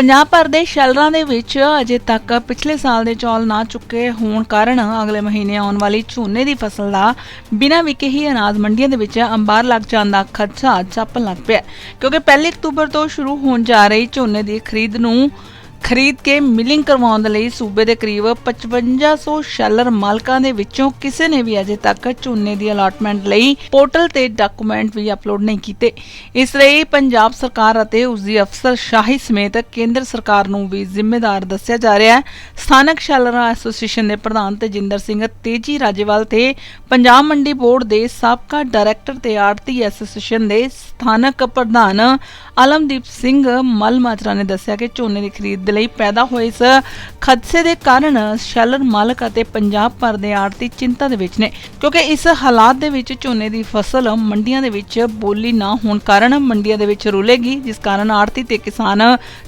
ਪੰਜਾਬ ਭਰ ਦੇ ਸ਼ੈਲਰਾਂ ਦੇ ਵਿੱਚ ਅਜੇ ਤੱਕ ਪਿਛਲੇ ਸਾਲ ਦੇ ਚੌਲ ਨਾ ਚੁੱਕੇ ਹੋਣ ਕਾਰਨ ਅਗਲੇ ਮਹੀਨੇ ਆਉਣ ਵਾਲੀ ਝੋਨੇ ਦੀ ਫਸਲ ਦਾ ਬਿਨਾਂ ਵਿਕੇ ਹੀ ਅਨਾਜ ਮੰਡੀਆਂ ਦੇ ਵਿੱਚ ਅੰਬਾਰ ਲੱਗ ਜਾਣ ਦਾ ਖਦਸ਼ਾ ਚੱਪਣ ਲੱਗ ਪਿਆ ਕਿਉਂਕਿ ਪਹਿਲੀ ਅਕਤੂਬਰ ਤੋਂ ਸ਼ੁਰੂ ਹੋਣ ਜਾ ਰਹੀ ਝੋਨੇ ਦੀ ਖਰੀਦ ਨੂੰ ਖਰੀਦ ਕੇ ਮਿਲਿੰਗ ਕਰਵਾਉਣ ਲਈ ਸੂਬੇ ਦੇ ਕਰੀਬ 5500 ਸ਼ੈਲਰ ਮਾਲਕਾਂ ਦੇ ਵਿੱਚੋਂ ਕਿਸੇ ਨੇ ਵੀ ਅਜੇ ਤੱਕ ਝੋਨੇ ਦੀ ਅਲਾਟਮੈਂਟ ਲਈ ਪੋਰਟਲ ਤੇ ਡਾਕੂਮੈਂਟ ਵੀ ਅਪਲੋਡ ਨਹੀਂ ਕੀਤੇ। ਇਸ ਲਈ ਪੰਜਾਬ ਸਰਕਾਰ ਅਤੇ ਉਸ ਦੀ ਅਫਸਰ ਸ਼ਾਹੀ ਸਮੇਤ ਕੇਂਦਰ ਸਰਕਾਰ ਨੂੰ ਵੀ ਜ਼ਿੰਮੇਦਾਰ ਦੱਸਿਆ ਜਾ ਰਿਹਾ ਹੈ। ਸਥਾਨਕ ਸ਼ੈਲਰ ਐਸੋਸੀਏਸ਼ਨ ਦੇ ਪ੍ਰਧਾਨ ਤੇਜਿੰਦਰ ਸਿੰਘ ਤੇਜੀ ਰਾਜੇਵਾਲ ਤੇ ਪੰਜਾਬ ਮੰਡੀ ਬੋਰਡ ਦੇ ਸਾਬਕਾ ਡਾਇਰੈਕਟਰ ਤੇ ਆੜਤੀ ਐਸੋਸੀਏਸ਼ਨ ਦੇ ਸਥਾਨਕ ਪ੍ਰਧਾਨ ਆਲਮਦੀਪ ਸਿੰਘ ਮਲਮਾਜਰਾ ਨੇ ਦੱਸਿਆ ਕਿ ਝੋਨੇ ਦੀ ਖਰੀਦ ਦੇ ਲਈ ਪੈਦਾ ਹੋਏ ਇਸ ਖਦਸ਼ੇ ਦੇ ਕਾਰਨ ਸ਼ੈਲਰ ਮਾਲਕ ਅਤੇ ਪੰਜਾਬ ਭਰ ਦੇ ਆੜਤੀ ਚਿੰਤਾ ਦੇ ਵਿੱਚ ਨੇ। ਕਿਉਂਕਿ ਇਸ ਹਾਲਾਤ ਦੇ ਵਿੱਚ ਝੋਨੇ ਦੀ ਫਸਲ ਮੰਡੀਆਂ ਦੇ ਵਿੱਚ ਬੋਲੀ ਨਾ ਹੋਣ ਕਾਰਨ ਮੰਡੀਆਂ ਦੇ ਵਿੱਚ ਰੁਲੇਗੀ, ਜਿਸ ਕਾਰਨ ਆੜਤੀ ਤੇ ਕਿਸਾਨ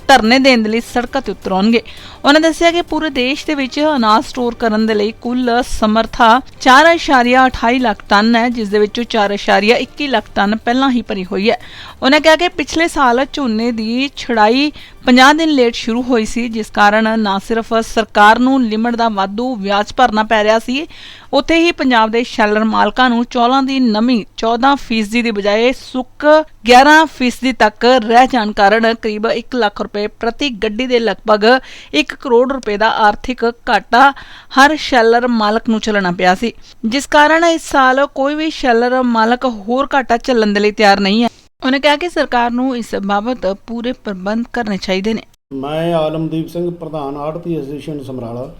ਧਰਨੇ ਦੇਣ ਦੇ ਲਈ ਸੜਕਾਂ ਤੇ ਉਤਰ ਉਹਨਾਂ ਦੱਸਿਆ ਕਿ ਪੂਰੇ ਦੇਸ਼ ਦੇ ਵਿੱਚ ਅਨਾਜ ਸਟੋਰ ਕਰਨ ਦੇ ਲਈ ਕੁੱਲ ਸਮਰੱਥਾ 4.28 ਲੱਖ ਟਨ ਹੈ, ਜਿਸ ਦੇ ਵਿੱਚੋਂ 4.21 ਲੱਖ ਟਨ ਪਹਿਲਾਂ ਹੀ ਭਰੀ ਹੋਈ ਹੈ। ਉਹਨਾਂ ਕਿਹਾ ਕਿ ਪਿਛਲੇ ਸਾਲ ਝੋਨੇ ਦੀ ਛੜਾਈ 50 ਦਿਨ ਲੇਟ ਸ਼ੁਰੂ ਹੋਈ ਸੀ, ਜਿਸ ਕਾਰਨ ਨਾ ਸਿਰਫ ਸਰਕਾਰ ਨੂੰ ਲਿਮਟ ਦਾ ਵਾਧੂ ਵਿਆਜ ਭਰਨਾ ਪੈ ਰਿਹਾ ਸੀ ਉੱਥੇ ਹੀ ਪੰਜਾਬ ਦੇ ਸ਼ੈਲਰ ਮਾਲਕਾਂ ਨੂੰ ਚੌਲਾਂ ਦੀ ਨਮੀ 14% ਦੀ ਬਜਾਏ ਸੁੱਕ 11% ਤੱਕ ਰਹਿ ਜਾਣ ਕਾਰਨ ਕਰੀਬ 1 ਲੱਖ ਰੁਪਏ ਪ੍ਰਤੀ ਗੱਡੀ ਦੇ ਲਗਭਗ 1 ਕਰੋੜ ਰੁਪਏ ਦਾ ਆਰਥਿਕ ਘਾਟਾ ਹਰ ਸ਼ੈਲਰ ਮਾਲਕ ਨੂੰ ਚੱਲਣਾ ਪਿਆ ਸੀ। ਜਿਸ ਕਾਰਨ ਇਸ ਸਾਲ ਕੋਈ ਵੀ ਸ਼ੈਲਰ ਮਾਲਕ ਹੋਰ ਘਾਟਾ ਚੱਲਣ ਦੇ ਲਈ ਤਿਆਰ ਨਹੀਂ ਹੈ। ਉਹਨੇ ਕਿਹਾ ਕਿ ਸਰਕਾਰ ਨੂੰ ਇਸ ਬਾਬਤ ਪੂਰੇ ਪ੍ਰਬੰਧ ਕਰਨੇ ਚਾਹੀਦੇ ਨੇ। ਮੈਂ ਆਲਮਦੀਪ ਸਿੰਘ, ਪ੍ਰਧਾਨ ਆੜਤੀ ਐਸੋਸੀਏਸ਼ਨ ਸਮਰਾਲਾ।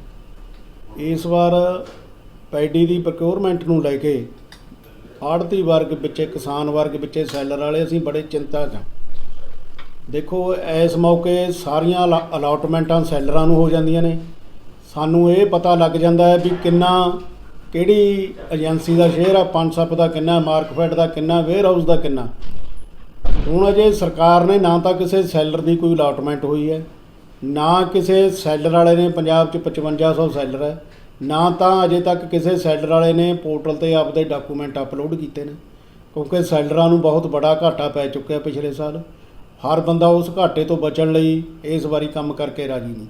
ਇਸ ਵਾਰ ਪੈਡੀ ਦੀ ਪ੍ਰੋਕਿਉਰਮੈਂਟ ਨੂੰ ਲੈ ਕੇ ਆੜਤੀ ਵਰਗ ਵਿੱਚ, ਕਿਸਾਨ ਵਰਗ ਵਿੱਚ ਸੈਲਰ ਵਾਲੇ, ਅਸੀਂ ਬੜੇ ਚਿੰਤਾ 'ਚ ਹਾਂ। ਦੇਖੋ, ਇਸ ਮੌਕੇ ਸਾਰੀਆਂ ਅਲਾ- ਅਲਾਟਮੈਂਟਾਂ ਸੈਲਰਾਂ ਨੂੰ ਹੋ ਜਾਂਦੀਆਂ ਨੇ। ਸਾਨੂੰ ਇਹ ਪਤਾ ਲੱਗ ਜਾਂਦਾ ਹੈ ਵੀ ਕਿੰਨਾ, ਕਿਹੜੀ ਏਜੰਸੀ ਦਾ ਸ਼ੇਅਰ ਆ ਪੰਜ ਸੱਪ ਦਾ ਕਿੰਨਾ ਮਾਰਕਫੈਟ ਦਾ ਕਿੰਨਾ ਵੇਅਰ ਹਾਊਸ ਦਾ ਕਿੰਨਾ। ਹੁਣ ਅਜੇ ਸਰਕਾਰ ਨੇ ਨਾ ਤਾਂ ਕਿਸੇ ਸੈਲਰ ਦੀ ਕੋਈ ਅਲਾਟਮੈਂਟ ਹੋਈ ਹੈ, ਨਾ ਕਿਸੇ ਸੈਲਰ ਵਾਲੇ ਨੇ ਪੰਜਾਬ 'ਚ 5500 ਸੈਲਰ ਹੈ। ਨਾ ਤਾਂ ਅਜੇ ਤੱਕ ਕਿਸੇ ਸੈਲਰ ਵਾਲੇ ਨੇ ਪੋਰਟਲ ਤੇ ਆਪਦੇ ਡਾਕੂਮੈਂਟ ਅਪਲੋਡ ਕੀਤੇ ਨੇ, ਕਿਉਂਕਿ ਸੈਲਰਾਂ ਨੂੰ ਬਹੁਤ ਬੜਾ ਘਾਟਾ ਪੈ ਚੁੱਕਿਆ ਪਿਛਲੇ ਸਾਲ। ਹਰ ਬੰਦਾ ਉਸ ਘਾਟੇ ਤੋਂ ਬਚਣ ਲਈ ਇਸ ਵਾਰੀ ਕੰਮ ਕਰਕੇ ਰਾਜੀ ਨਹੀਂ।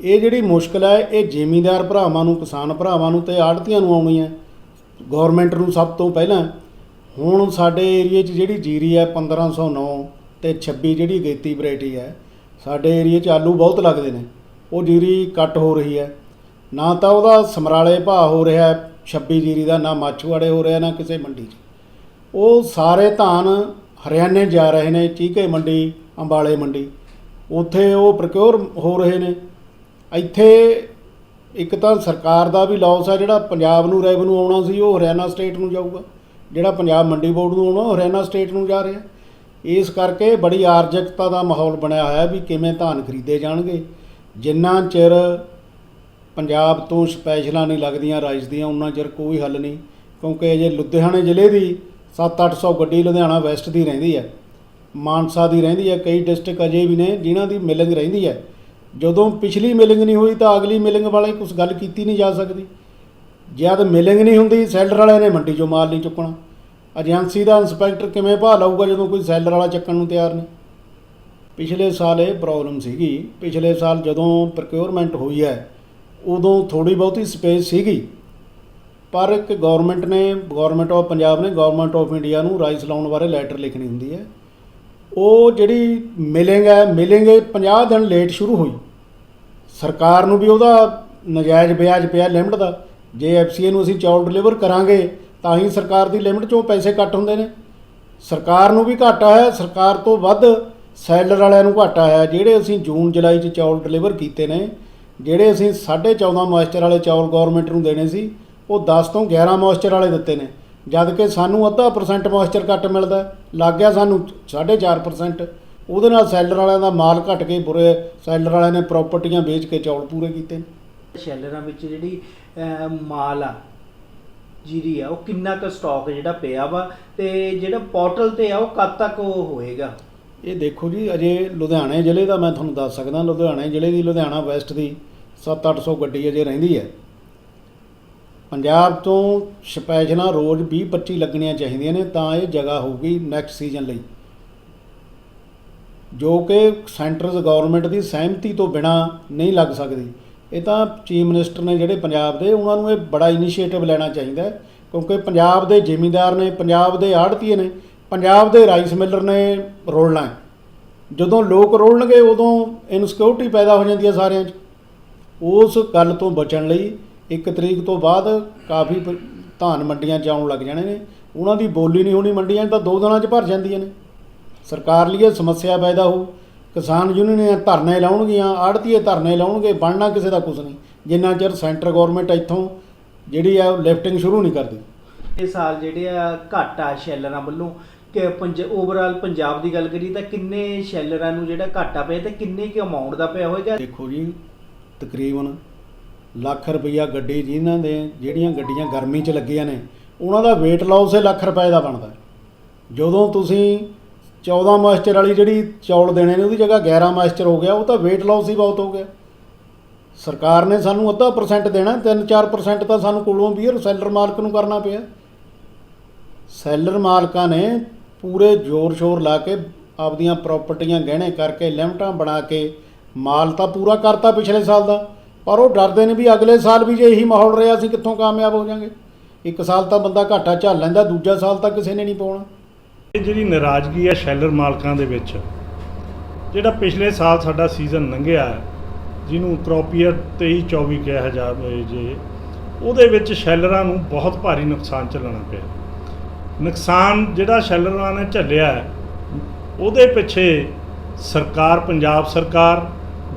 ਇਹ ਜਿਹੜੀ ਮੁਸ਼ਕਲ ਹੈ, ਇਹ ਜ਼ਿਮੀਂਦਾਰ ਭਰਾਵਾਂ ਨੂੰ, ਕਿਸਾਨ ਭਰਾਵਾਂ ਨੂੰ ਤੇ ਆੜਤੀਆਂ ਨੂੰ ਆਉਣੀ ਹੈ। ਗਵਰਨਮੈਂਟ ਨੂੰ ਸਭ ਤੋਂ ਪਹਿਲਾਂ ਹੁਣ ਸਾਡੇ ਏਰੀਏ 'ਚ ਜਿਹੜੀ ਜੀਰੀ ਹੈ 1509 ਤੇ 26 ਜਿਹੜੀ ਗੇਤੀ ਵੈਰਾਈਟੀ ਹੈ, ਸਾਡੇ ਏਰੀਏ 'ਚ ਆਲੂ ਬਹੁਤ ਲੱਗਦੇ ਨੇ। ਉਹ ਜੀਰੀ ਕੱਟ ਹੋ ਰਹੀ ਹੈ। ਨਾ ਤਾਂ ਉਹਦਾ ਸਮਰਾਲੇ ਭਾਅ ਹੋ ਰਿਹਾ ਹੈ 26 ਜੀਰੀ ਦਾ, ਨਾ ਮਾਛੂਵਾੜੇ ਹੋ ਰਿਹਾ, ਨਾ ਕਿਸੇ ਮੰਡੀ 'ਚ। ਉਹ ਸਾਰੇ ਧਾਨ ਹਰਿਆਣੇ ਜਾ ਰਹੇ ਨੇ, ਚੀਕੇ ਮੰਡੀ, ਅੰਬਾਲੇ ਮੰਡੀ। ਉੱਥੇ ਉਹ ਪ੍ਰਕਿਉਰ ਹੋ ਰਹੇ ਨੇ। ਇੱਥੇ ਇੱਕ ਤਾਂ ਸਰਕਾਰ ਦਾ ਵੀ ਲਾਸ ਆ ਜਿਹੜਾ ਪੰਜਾਬ ਨੂੰ ਰੈਵਨਿਊ ਆਉਣਾ ਸੀ, ਉਹ ਹਰਿਆਣਾ ਸਟੇਟ ਨੂੰ ਜਾਊਗਾ। ਜਿਹੜਾ ਪੰਜਾਬ ਮੰਡੀ ਬੋਰਡ ਨੂੰ ਆਉਣਾ, ਉਹ ਹਰਿਆਣਾ ਸਟੇਟ ਨੂੰ ਜਾ ਰਿਹਾ। ਇਸ ਕਰਕੇ ਬੜੀ ਆਰਜਕਤਾ ਦਾ ਮਾਹੌਲ ਬਣਿਆ ਹੋਇਆ ਵੀ ਕਿਵੇਂ ਧਾਨ ਖਰੀਦੇ ਜਾਣਗੇ। ਜਿੰਨਾ ਚਿਰ ਪੰਜਾਬ ਤੋਂ ਸਪੈਸ਼ਲਾਂ ਨਹੀਂ ਲੱਗਦੀਆਂ ਰਾਈਸ ਦੀਆਂ, ਉਹਨਾਂ ਚਿਰ ਕੋਈ ਹੱਲ ਨਹੀਂ। ਕਿਉਂਕਿ ਅਜੇ ਲੁਧਿਆਣੇ ਜ਼ਿਲ੍ਹੇ ਦੀ 7-800 ਗੱਡੀ ਲੁਧਿਆਣਾ ਵੈਸਟ ਦੀ ਰਹਿੰਦੀ ਹੈ, ਮਾਨਸਾ ਦੀ ਰਹਿੰਦੀ ਹੈ, ਕਈ ਡਿਸਟ੍ਰਿਕਟ ਅਜੇ ਵੀ ਨੇ ਜਿਨ੍ਹਾਂ ਦੀ ਮਿਲਿੰਗ ਰਹਿੰਦੀ ਹੈ। ਜਦੋਂ ਪਿਛਲੀ ਮਿਲਿੰਗ ਨਹੀਂ ਹੋਈ ਤਾਂ ਅਗਲੀ ਮਿਲਿੰਗ ਵਾਲੇ ਕੁਝ ਗੱਲ ਕੀਤੀ ਨਹੀਂ ਜਾ ਸਕਦੀ। ਜਦ ਮਿਲਿੰਗ ਨਹੀਂ ਹੁੰਦੀ, ਸੈਲਰ ਵਾਲੇ ਨੇ ਮੰਡੀ ਚੋਂ ਮਾਲ ਨਹੀਂ ਚੁੱਕਣਾ। ਏਜੰਸੀ ਦਾ ਇੰਸਪੈਕਟਰ ਕਿਵੇਂ ਭਾਅ ਲਾਊਗਾ ਜਦੋਂ ਕੋਈ ਸੈਲਰ ਵਾਲਾ ਚੱਕਣ ਨੂੰ ਤਿਆਰ ਨਹੀਂ? ਪਿਛਲੇ ਸਾਲ ਇਹ ਪ੍ਰੋਬਲਮ ਸੀਗੀ। ਪਿਛਲੇ ਸਾਲ ਜਦੋਂ ਪ੍ਰੋਕਿਉਰਮੈਂਟ ਹੋਈ ਹੈ ਉਦੋਂ ਥੋੜੀ ਬਹੁਤੀ ਸਪੇਸ ਸੀਗੀ। ਪਰ ਇੱਕ ਗਵਰਨਮੈਂਟ ਨੇ ਗਵਰਨਮੈਂਟ ਆਫ ਪੰਜਾਬ ਨੇ ਗਵਰਨਮੈਂਟ ਆਫ ਇੰਡੀਆ ਨੂੰ ਰਾਈਸ ਲਾਉਣ ਬਾਰੇ ਲੈਟਰ ਲਿਖਣੀ ਹੁੰਦੀ ਹੈ। ਉਹ ਜਿਹੜੀ ਮਿਲਿੰਗ ਹੈ ਮਿਲਿੰਗ 50 ਦਿਨ ਲੇਟ ਸ਼ੁਰੂ ਹੋਈ। ਸਰਕਾਰ ਨੂੰ ਵੀ ਉਹਦਾ ਨਜਾਇਜ਼ ਵਿਆਜ ਪਿਆ ਲਿਮਟ ਦਾ। ਜੇ ਐਫਸੀਏ ਨੂੰ ਅਸੀਂ ਚੌਲ ਡਿਲੀਵਰ ਕਰਾਂਗੇ, ਤਾਂ ਹੀ ਸਰਕਾਰ ਦੀ ਲਿਮਟ ਚੋਂ ਪੈਸੇ ਕੱਟ ਹੁੰਦੇ ਨੇ। ਸਰਕਾਰ ਨੂੰ ਵੀ ਘਾਟਾ ਹੈ, ਸਰਕਾਰ ਤੋਂ ਵੱਧ ਸੈਲਰ ਵਾਲਿਆਂ ਨੂੰ ਘਾਟਾ ਹੈ। ਜਿਹੜੇ ਅਸੀਂ ਜੂਨ, ਜੁਲਾਈ 'ਚ ਚੌਲ ਡਿਲੀਵਰ ਕੀਤੇ ਨੇ ਜਿਹੜੇ ਅਸੀਂ 14.5 ਮੋਇਸਚਰ ਵਾਲੇ ਚੌਲ ਗਵਰਨਮੈਂਟ ਨੂੰ ਦੇਣੇ ਸੀ, ਉਹ 10 ਤੋਂ 11 ਮੋਇਸਚਰ ਵਾਲੇ ਦਿੱਤੇ ਨੇ। ਜਦ ਕਿ ਸਾਨੂੰ ਅੱਧਾ ਪਰਸੈਂਟ ਮੋਇਸਚਰ ਘੱਟ ਮਿਲਦਾ ਲੱਗ ਗਿਆ ਸਾਨੂੰ 4.5% ਉਹਦੇ ਨਾਲ ਸੈਲਰ ਵਾਲਿਆਂ ਦਾ ਮਾਲ ਘਟ ਕੇ ਬੁਰੇ ਸੈਲਰ ਵਾਲਿਆਂ ਨੇ ਪ੍ਰਾਪਰਟੀਆਂ ਵੇਚ ਕੇ ਚੌਲ ਪੂਰੇ ਕੀਤੇ ਨੇ। ਸ਼ੈਲਰਾਂ ਵਿੱਚ ਜਿਹੜੀ ਮਾਲ ਆ, ਜੀਰੀ ਆ, ਉਹ ਕਿੰਨਾ ਕੁ ਸਟਾਕ ਜਿਹੜਾ ਪਿਆ ਵਾ, ਤੇ ਜਿਹੜਾ ਪੋਰਟਲ ਤੇ ਆ, ਉਹ ਕਦ ਤੱਕ ਉਹ ਹੋਏਗਾ? ਇਹ ਦੇਖੋ ਜੀ, ਅਜੇ ਲੁਧਿਆਣੇ ਜ਼ਿਲ੍ਹੇ ਦਾ ਮੈਂ ਤੁਹਾਨੂੰ ਦੱਸ ਸਕਦਾ, ਲੁਧਿਆਣੇ ਜ਼ਿਲ੍ਹੇ ਦੀ, ਲੁਧਿਆਣਾ ਵੈਸਟ ਦੀ 7-800 ਗੱਡੀ ਅਜੇ ਰਹਿੰਦੀ ਹੈ। ਪੰਜਾਬ ਤੋਂ ਸਪੈਸ਼ਲਾਂ ਰੋਜ਼ 20-25 ਲੱਗਣੀਆਂ ਚਾਹੀਦੀਆਂ ਨੇ, ਤਾਂ ਇਹ ਜਗ੍ਹਾ ਹੋਊਗੀ ਨੈਕਸਟ ਸੀਜ਼ਨ ਲਈ। ਜੋ ਕਿ ਸੈਂਟਰਲ ਗਵਰਨਮੈਂਟ ਦੀ ਸਹਿਮਤੀ ਤੋਂ ਬਿਨਾ ਨਹੀਂ ਲੱਗ ਸਕਦੀ। ਇਹ ਤਾਂ ਚੀਫ ਮਿਨਿਸਟਰ ਨੇ ਜਿਹੜੇ ਪੰਜਾਬ ਦੇ, ਉਹਨਾਂ ਨੂੰ ਇਹ ਬੜਾ ਇਨੀਸ਼ੀਏਟਿਵ ਲੈਣਾ ਚਾਹੀਦਾ ਕਿਉਂਕਿ ਪੰਜਾਬ ਦੇ ਜ਼ਿਮੀਂਦਾਰ ਨੇ, ਪੰਜਾਬ ਦੇ ਆੜਤੀਏ ਨੇ ਪੰਜਾਬ ਦੇ ਰਾਈਸ ਮਿਲਰ ਨੇ ਰੋਲਣਾ ਹੈ। ਜਦੋਂ ਲੋਕ ਰੋਲਣਗੇ, ਉਦੋਂ ਇਨਸਿਕਿਉਰਿਟੀ ਪੈਦਾ ਹੋ ਜਾਂਦੀ ਹੈ ਸਾਰਿਆਂ 'ਚ। ਉਸ ਗੱਲ ਤੋਂ ਬਚਣ ਲਈ ਇੱਕ ਤਰੀਕ ਤੋਂ ਬਾਅਦ ਕਾਫੀ ਧਾਨ ਮੰਡੀਆਂ 'ਚ ਆਉਣ ਲੱਗ ਜਾਣੇ ਨੇ। ਉਹਨਾਂ ਦੀ ਬੋਲੀ ਨਹੀਂ ਹੋਣੀ ਮੰਡੀਆਂ 'ਚ ਤਾਂ ਦੋ ਦਿਨਾਂ 'ਚ ਭਰ ਜਾਂਦੀਆਂ ਨੇ। ਸਰਕਾਰ ਲਈ ਇਹ ਸਮੱਸਿਆ ਪੈਦਾ ਹੋ। ਕਿਸਾਨ ਯੂਨੀਅਨ ਧਰਨੇ ਲਾਉਣਗੀਆਂ ਆੜਤੀਏ ਧਰਨੇ ਲਾਉਣਗੇ, ਬਣਨਾ ਕਿਸੇ ਦਾ ਕੁਝ ਨਹੀਂ। ਜਿੰਨਾ ਚਿਰ ਸੈਂਟਰ ਗਵਰਨਮੈਂਟ ਇੱਥੋਂ ਜਿਹੜੀ ਆ ਲਿਫਟਿੰਗ ਸ਼ੁਰੂ ਨਹੀਂ ਕਰਦੀ। ਇਹ ਸਾਲ ਜਿਹੜੇ ਆ ਘੱਟ ਆ ਸ਼ੈਲਰਾਂ ਵੱਲੋਂ ਪੰਜ ਓਵਰਆਲ ਪੰਜਾਬ ਦੀ ਗੱਲ ਕਰੀ ਤਾਂ ਕਿੰਨੇ ਸ਼ੈਲਰਾਂ ਨੂੰ ਜਿਹੜਾ ਘਾਟਾ ਪਿਆ ਤੇ ਕਿੰਨੇ ਕਿ ਅਮਾਉਂਟ ਦਾ ਪਿਆ ਹੋਏਗਾ? ਦੇਖੋ ਜੀ, ਤਕਰੀਬਨ ਲੱਖ ਰੁਪਈਆ ਗੱਡੀ ਜਿਨ੍ਹਾਂ ਦੇ, ਜਿਹੜੀਆਂ ਗੱਡੀਆਂ ਗਰਮੀ 'ਚ ਲੱਗੀਆਂ ਨੇ, ਉਹਨਾਂ ਦਾ weight loss ਹੀ ਲੱਖ ਰੁਪਏ ਦਾ ਬਣਦਾ। ਜਦੋਂ ਤੁਸੀਂ 14 ਮਾਸਟਰ ਵਾਲੀ ਜਿਹੜੀ ਚੌਲ ਦੇਣੇ ਨੇ, ਉਹਦੀ ਜਗ੍ਹਾ 11 ਮਾਸਟਰ ਹੋ ਗਿਆ, ਉਹ ਤਾਂ weight loss ਹੀ ਬਹੁਤ ਹੋ ਗਿਆ। ਸਰਕਾਰ ਨੇ ਸਾਨੂੰ ਅੱਧਾ ਪਰਸੈਂਟ ਦੇਣਾ 3-4% ਤਾਂ ਸਾਨੂੰ ਕੋਲੋਂ ਵੀ ਸੈਲਰ ਮਾਲਕ ਨੂੰ ਕਰਨਾ ਪਿਆ। ਸੈਲਰ ਮਾਲਕਾਂ ਨੇ ਪੂਰੇ ਜ਼ੋਰ ਸ਼ੋਰ ਲਾ ਕੇ ਆਪਦੀਆਂ ਪ੍ਰਾਪਰਟੀਆਂ ਗਹਿਣੇ ਕਰਕੇ ਲਿਮਟਾਂ ਬਣਾ ਕੇ ਮਾਲ ਤਾਂ ਪੂਰਾ ਕਰਤਾ ਪਿਛਲੇ ਸਾਲ ਦਾ ਪਰ ਉਹ ਡਰਦੇ ਨੇ ਵੀ ਅਗਲੇ ਸਾਲ ਵੀ ਜੇ ਇਹੀ ਮਾਹੌਲ ਰਿਹਾ ਅਸੀਂ ਕਿੱਥੋਂ ਕਾਮਯਾਬ ਹੋ ਜਾਾਂਗੇ। ਇੱਕ ਸਾਲ ਤਾਂ ਬੰਦਾ ਘਾਟਾ ਝੱਲ ਲੈਂਦਾ ਦੂਜਾ ਸਾਲ ਤਾਂ ਕਿਸੇ ਨੇ ਨਹੀਂ ਪਾਉਣਾ। ਇਹ ਜਿਹੜੀ ਨਾਰਾਜ਼ਗੀ ਹੈ ਸ਼ੈਲਰ ਮਾਲਕਾਂ ਦੇ ਵਿੱਚ ਜਿਹੜਾ ਪਿਛਲੇ ਸਾਲ ਸਾਡਾ ਸੀਜ਼ਨ ਲੰਘਿਆ ਹੈ, ਜਿਹਨੂੰ ਕ੍ਰੋਪੀਅਰ 23 24 ਕਿਹਾ ਜਾ ਜੇ ਉਹਦੇ ਵਿੱਚ ਸ਼ੈਲਰਾਂ ਨੂੰ ਬਹੁਤ ਭਾਰੀ ਨੁਕਸਾਨ ਝੱਲਣਾ ਪਿਆ। ਨੁਕਸਾਨ ਜਿਹੜਾ ਸ਼ੈਲਰਾਂ ਨੇ ਝੱਲਿਆ ਉਹਦੇ ਪਿੱਛੇ ਸਰਕਾਰ, ਪੰਜਾਬ ਸਰਕਾਰ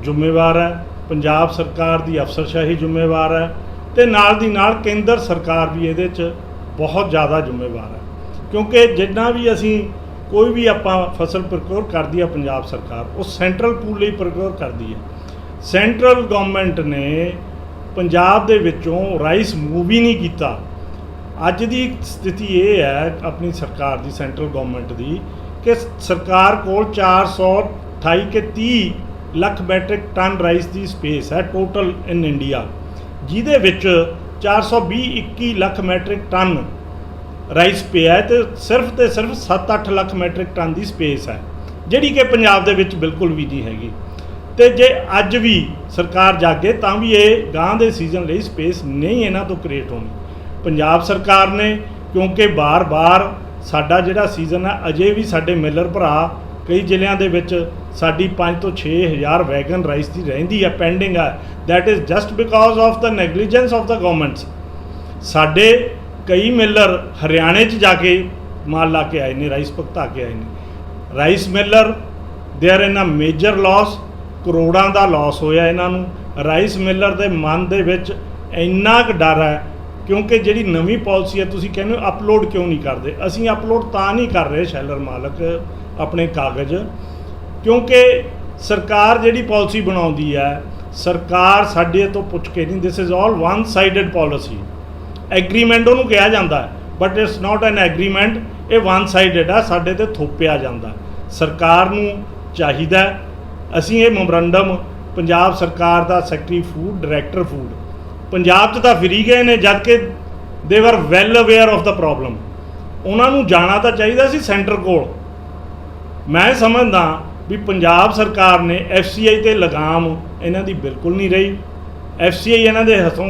ਜ਼ਿੰਮੇਵਾਰ ਹੈ, ਪੰਜਾਬ ਸਰਕਾਰ ਦੀ ਅਫਸਰਸ਼ਾਹੀ ਜ਼ਿੰਮੇਵਾਰ ਹੈ ਤੇ ਨਾਲ ਦੀ ਨਾਲ ਕੇਂਦਰ ਸਰਕਾਰ ਵੀ ਇਹਦੇ 'ਚ ਬਹੁਤ ਜ਼ਿਆਦਾ ਜ਼ਿੰਮੇਵਾਰ ਹੈ। ਕਿਉਂਕਿ ਜਿੰਨਾ ਵੀ ਅਸੀਂ ਕੋਈ ਵੀ ਆਪਾਂ ਫਸਲ ਪ੍ਰਕਿਓਰ ਕਰਦੀ ਆ ਪੰਜਾਬ ਸਰਕਾਰ, ਉਹ ਸੈਂਟਰਲ ਪੂਲ ਲਈ ਪ੍ਰੋਕਿਓਰ ਕਰਦੀ ਹੈ। ਸੈਂਟਰਲ ਗਵਰਨਮੈਂਟ ਨੇ ਪੰਜਾਬ ਦੇ ਵਿੱਚੋਂ ਰਾਈਸ ਮੂਵ ਹੀ ਨਹੀਂ ਕੀਤਾ। ਅੱਜ ਦੀ ਸਥਿਤੀ ਇਹ ਹੈ, ਆਪਣੀ ਸਰਕਾਰ ਦੀ, ਸੈਂਟਰਲ ਗਵਰਨਮੈਂਟ ਦੀ, ਕਿ ਸਰਕਾਰ ਕੋਲ 428 ਕੇ 30 ਲੱਖ ਮੈਟ੍ਰਿਕ ਟਨ ਰਾਈਸ ਦੀ ਸਪੇਸ ਹੈ ਟੋਟਲ ਇਨ ਇੰਡੀਆ ਜਿਹਦੇ ਵਿੱਚ 420 21 ਲੱਖ ਮੈਟ੍ਰਿਕ ਟਨ ਰਾਈਸ ਪਿਆ ਹੈ ਤੇ ਸਿਰਫ ਤੇ ਸਿਰਫ 7-8 ਲੱਖ ਮੈਟ੍ਰਿਕ ਟਨ ਦੀ ਸਪੇਸ ਹੈ, ਜਿਹੜੀ ਕਿ ਪੰਜਾਬ ਦੇ ਵਿੱਚ ਬਿਲਕੁਲ ਵੀ ਨਹੀਂ ਹੈਗੀ। ਤੇ ਜੇ ਅੱਜ ਵੀ ਸਰਕਾਰ ਜਾਗੇ, ਤਾਂ ਵੀ ਇਹ ਗਾਂ ਦੇ ਸੀਜ਼ਨ ਲਈ ਸਪੇਸ ਨਹੀਂ ਇਹਨਾਂ ਤੋਂ ਕ੍ਰੀਏਟ ਹੋਣੀ। ਪੰਜਾਬ ਸਰਕਾਰ ਨੇ, ਕਿਉਂਕਿ ਬਾਰ-ਬਾਰ ਸਾਡਾ ਜਿਹੜਾ ਸੀਜ਼ਨ ਹੈ, ਅਜੇ ਵੀ ਸਾਡੇ ਮਿਲਰ ਭਰਾ ਕਈ ਜ਼ਿਲ੍ਹਿਆਂ ਦੇ ਵਿੱਚ ਸਾਡੀ 5 ਤੋਂ 6000 ਵੈਗਨ ਰਾਈਸ ਦੀ ਰਹਿੰਦੀ ਹੈ ਪੈਂਡਿੰਗ ਹੈ। That is just because of the negligence of the governments. ਸਾਡੇ ਕਈ ਮਿਲਰ ਹਰਿਆਣੇ 'ਚ ਜਾ ਕੇ ਮਾਲ ਲਾ ਕੇ ਆਏ ਨੇ ਰਾਈਸ ਭੁਗਤਾ ਕੇ ਆਏ ਨੇ। ਰਾਈਸ ਮਿਲਰ ਦੇ are in a major loss ਕਰੋੜਾਂ ਦਾ ਲਾਸ ਹੋਇਆ ਇਹਨਾਂ ਨੂੰ। ਰਾਈਸ ਮਿਲਰ ਦੇ ਮਨ ਦੇ ਵਿੱਚ ਇੰਨਾ ਕੁ ਡਰ ਹੈ ਕਿਉਂਕਿ ਜਿਹੜੀ ਨਵੀਂ ਪਾਲਿਸੀ ਹੈ, ਤੁਸੀਂ ਕਹਿੰਦੇ ਹੋ ਅਪਲੋਡ ਕਿਉਂ ਨਹੀਂ ਕਰਦੇ? ਅਸੀਂ ਅਪਲੋਡ ਤਾਂ ਨਹੀਂ ਕਰ ਰਹੇ ਸ਼ੈਲਰ ਮਾਲਕ ਆਪਣੇ ਕਾਗਜ਼, ਕਿਉਂਕਿ ਸਰਕਾਰ ਜਿਹੜੀ ਪਾਲਿਸੀ ਬਣਾਉਂਦੀ ਹੈ, ਸਰਕਾਰ ਸਾਡੇ ਤੋਂ ਪੁੱਛ ਕੇ ਨਹੀਂ this is all one sided policy agreement ਉਹਨੂੰ ਕਿਹਾ ਜਾਂਦਾ but it's not an agreement ਇਹ ਵਨ ਸਾਈਡਡ ਆ, ਸਾਡੇ ਤੇ ਥੋਪਿਆ ਜਾਂਦਾ। ਸਰਕਾਰ ਨੂੰ ਚਾਹੀਦਾ ਅਸੀਂ ਇਹ ਮੈਮੋਰੰਡਮ ਪੰਜਾਬ ਸਰਕਾਰ ਦਾ secretary food director food Punjab 'ਚ ਤਾਂ ਫਿਰੀ ਗਏ ਨੇ, ਜਦ ਕਿ they were well aware of the problem ਉਹਨਾਂ ਨੂੰ ਜਾਣਾ ਤਾਂ ਚਾਹੀਦਾ ਸੀ ਸੈਂਟਰ ਕੋਲ। ਮੈਂ ਸਮਝਦਾ ਵੀ ਪੰਜਾਬ ਸਰਕਾਰ ਨੇ ਐਫਸੀਆਈ ਤੇ ਲਗਾਮ ਇਹਨਾਂ ਦੀ ਬਿਲਕੁਲ ਨਹੀਂ ਰਹੀ। ਐਫਸੀਆਈ ਇਹਨਾਂ ਦੇ ਹੱਥੋਂ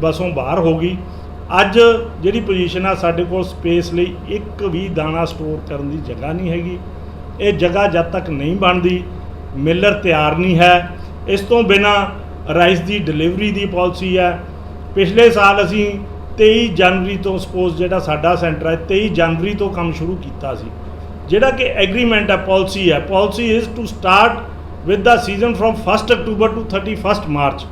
ਬਸੋਂ ਬਾਹਰ ਹੋ ਗਈ। ਅੱਜ ਜਿਹੜੀ ਪੋਜੀਸ਼ਨ ਆ ਸਾਡੇ ਕੋਲ ਸਪੇਸ ਲਈ ਇੱਕ ਵੀ ਦਾਣਾ ਸਟੋਰ ਕਰਨ ਦੀ ਜਗ੍ਹਾ ਨਹੀਂ ਹੈਗੀ। ਇਹ ਜਗ੍ਹਾ ਜਦ ਤੱਕ ਨਹੀਂ ਬਣਦੀ ਮਿਲਰ ਤਿਆਰ ਨਹੀਂ ਹੈ। ਇਸ ਤੋਂ ਬਿਨਾ ਰਾਈਸ ਦੀ ਡਿਲੀਵਰੀ ਦੀ ਪਾਲਿਸੀ ਹੈ। ਪਿਛਲੇ ਸਾਲ ਅਸੀਂ 23 ਜਨਵਰੀ ਤੋਂ ਸਪੋਜ਼ ਜਿਹੜਾ ਸਾਡਾ ਸੈਂਟਰ ਹੈ 23 ਜਨਵਰੀ ਤੋਂ ਕੰਮ ਸ਼ੁਰੂ ਕੀਤਾ ਸੀ। ਜਿਹੜਾ ਕਿ ਐਗਰੀਮੈਂਟ ਹੈ ਪਾਲਿਸੀ ਹੈ। Policy is to start with the season from 1 October to 31 March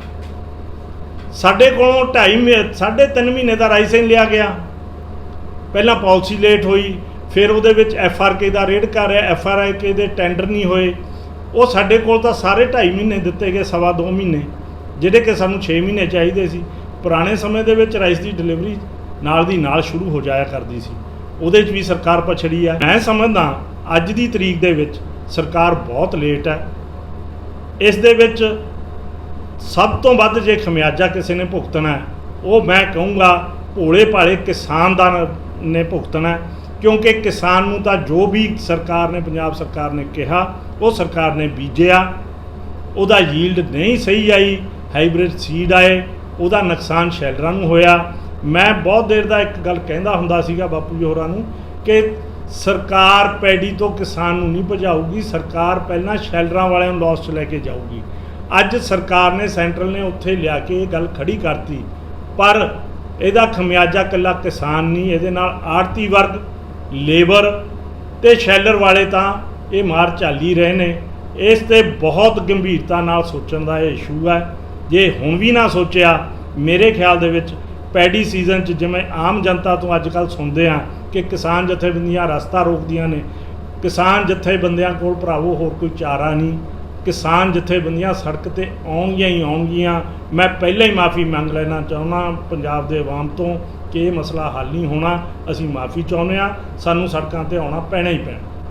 ਸਾਡੇ ਕੋਲੋਂ 2.5 ਸਾਢੇ ਤਿੰਨ ਮਹੀਨੇ ਦਾ ਰਾਈਸਨ ਲਿਆ ਗਿਆ। ਪਹਿਲਾਂ ਪਾਲਿਸੀ ਲੇਟ ਹੋਈ, ਫਿਰ ਉਹਦੇ ਵਿੱਚ ਐਫ ਆਰ ਕੇ ਦਾ ਰੇਟ ਕਰ ਰਿਹਾ ਐਫ ਆਰ ਆਈ ਕੇ ਦੇ ਟੈਂਡਰ ਨਹੀਂ ਹੋਏ। ਉਹ ਸਾਡੇ ਕੋਲ ਤਾਂ ਸਾਰੇ 2.5 ਮਹੀਨੇ ਦਿੱਤੇ ਗਏ, ਸਵਾ 2 ਮਹੀਨੇ। ਜਿਹੜੇ ਕਿ ਸਾਨੂੰ 6 ਮਹੀਨੇ ਚਾਹੀਦੇ ਸੀ ਪੁਰਾਣੇ ਸਮੇਂ ਦੇ ਵਿੱਚ ਰਾਈਸ ਦੀ ਡਿਲੀਵਰੀ ਨਾਲ ਦੀ ਨਾਲ ਸ਼ੁਰੂ ਹੋ ਜਾਇਆ ਕਰਦੀ ਸੀ। ਉਹਦੇ 'ਚ ਵੀ ਸਰਕਾਰ ਪਛੜੀ ਹੈ ਮੈਂ ਸਮਝਦਾ ਅੱਜ ਦੀ ਤਰੀਕ ਦੇ ਵਿੱਚ ਸਰਕਾਰ ਬਹੁਤ ਲੇਟ ਹੈ। ਇਸ ਦੇ ਵਿੱਚ ਸਭ ਤੋਂ ਵੱਧ ਜੇ ਖਮਿਆਜਾ ਕਿਸੇ ਨੇ ਭੁਗਤਣਾ ਹੈ, ਉਹ ਮੈਂ ਕਹੂੰਗਾ ਭੋਲੇ ਭਾਲੇ ਕਿਸਾਨ ਦਾ ਨੇ ਭੁਗਤਣਾ ਹੈ। ਕਿਉਂਕਿ ਕਿਸਾਨ ਨੂੰ ਤਾਂ ਜੋ ਵੀ ਸਰਕਾਰ ਨੇ ਪੰਜਾਬ ਸਰਕਾਰ ਨੇ ਕਿਹਾ ਉਹ ਸਰਕਾਰ ਨੇ ਬੀਜਿਆ। ਉਹਦਾ ਯੀਲਡ ਨਹੀਂ ਸਹੀ ਆਈ। ਹਾਈਬ੍ਰਿਡ ਸੀਡ ਆਏ, ਉਹਦਾ ਨੁਕਸਾਨ ਸ਼ੈਲਰਾਂ ਨੂੰ ਹੋਇਆ। ਮੈਂ ਬਹੁਤ ਦੇਰ ਦਾ ਇੱਕ ਗੱਲ ਕਹਿੰਦਾ ਹੁੰਦਾ ਸੀਗਾ ਬਾਪੂ ਜੀ ਹੋਰਾਂ ਨੂੰ ਕਿ ਸਰਕਾਰ ਪੈਡੀ ਤੋਂ ਕਿਸਾਨ ਨੂੰ ਨਹੀਂ ਭਜਾਊਗੀ, ਸਰਕਾਰ ਪਹਿਲਾਂ ਸ਼ੈਲਰਾਂ ਵਾਲਿਆਂ ਨੂੰ ਲਾਸ 'ਚ ਲੈ ਕੇ ਜਾਊਗੀ। ਅੱਜ ਸਰਕਾਰ ਨੇ, ਸੈਂਟਰਲ ਨੇ ਉੱਥੇ ਲਿਆ ਕੇ ਇਹ ਗੱਲ ਖੜੀ ਕਰਤੀ। ਪਰ ਇਹਦਾ ਖਮਿਆਜਾ ਇਕੱਲਾ ਕਿਸਾਨ ਨਹੀਂ, ਇਹਦੇ ਨਾਲ ਆੜਤੀ ਵਰਗ, ਲੇਬਰ ਤੇ ਸ਼ੈਲਰ ਵਾਲੇ ਤਾਂ ਇਹ ਮਾਰ ਝੱਲੀ ਰਹੇ ਨੇ। ਇਸ ਤੇ ਬਹੁਤ ਗੰਭੀਰਤਾ ਨਾਲ ਸੋਚਣ ਦਾ ਇਹ ਇਸ਼ੂ ਹੈ। ਜੇ ਹੁਣ ਵੀ ਨਾ ਸੋਚਿਆ, ਮੇਰੇ ਖਿਆਲ ਦੇ ਵਿੱਚ ਪੈਡੀ ਸੀਜ਼ਨ 'ਚ ਜਿਵੇਂ ਆਮ ਜਨਤਾ ਤੋਂ ਅੱਜ ਕੱਲ੍ਹ ਸੁਣਦੇ ਆ ਕਿ ਕਿਸਾਨ ਜਥੇਬੰਦੀਆਂ ਰਸਤਾ ਰੋਕਦੀਆਂ ਨੇ, ਕਿਸਾਨ ਜਥੇਬੰਦੀਆਂ ਕੋਲ ਭਰਾਵੋ ਹੋਰ ਕੋਈ ਚਾਰਾ ਨਹੀਂ, ਕਿਸਾਨ ਜਥੇਬੰਦੀਆਂ ਸੜਕ ਤੇ ਆਉਣਗੀਆਂ ਹੀ ਆਉਣਗੀਆਂ, ਮੈਂ ਪਹਿਲਾਂ ਹੀ ਮਾਫੀ ਮੰਗ ਲੈਣਾ ਚਾਹੁੰਦਾ ਪੰਜਾਬ ਦੇ ਆਵਾਮ ਤੋਂ ਕਿ ਇਹ ਮਸਲਾ ਹੱਲ ਨਹੀਂ ਹੋਣਾ, ਅਸੀਂ ਮਾਫੀ ਚਾਹੁੰਦੇ ਆ ਸਾਨੂੰ ਸੜਕਾਂ ਤੇ ਆਉਣਾ ਪੈਣਾ ਹੀ ਪੈਣਾ।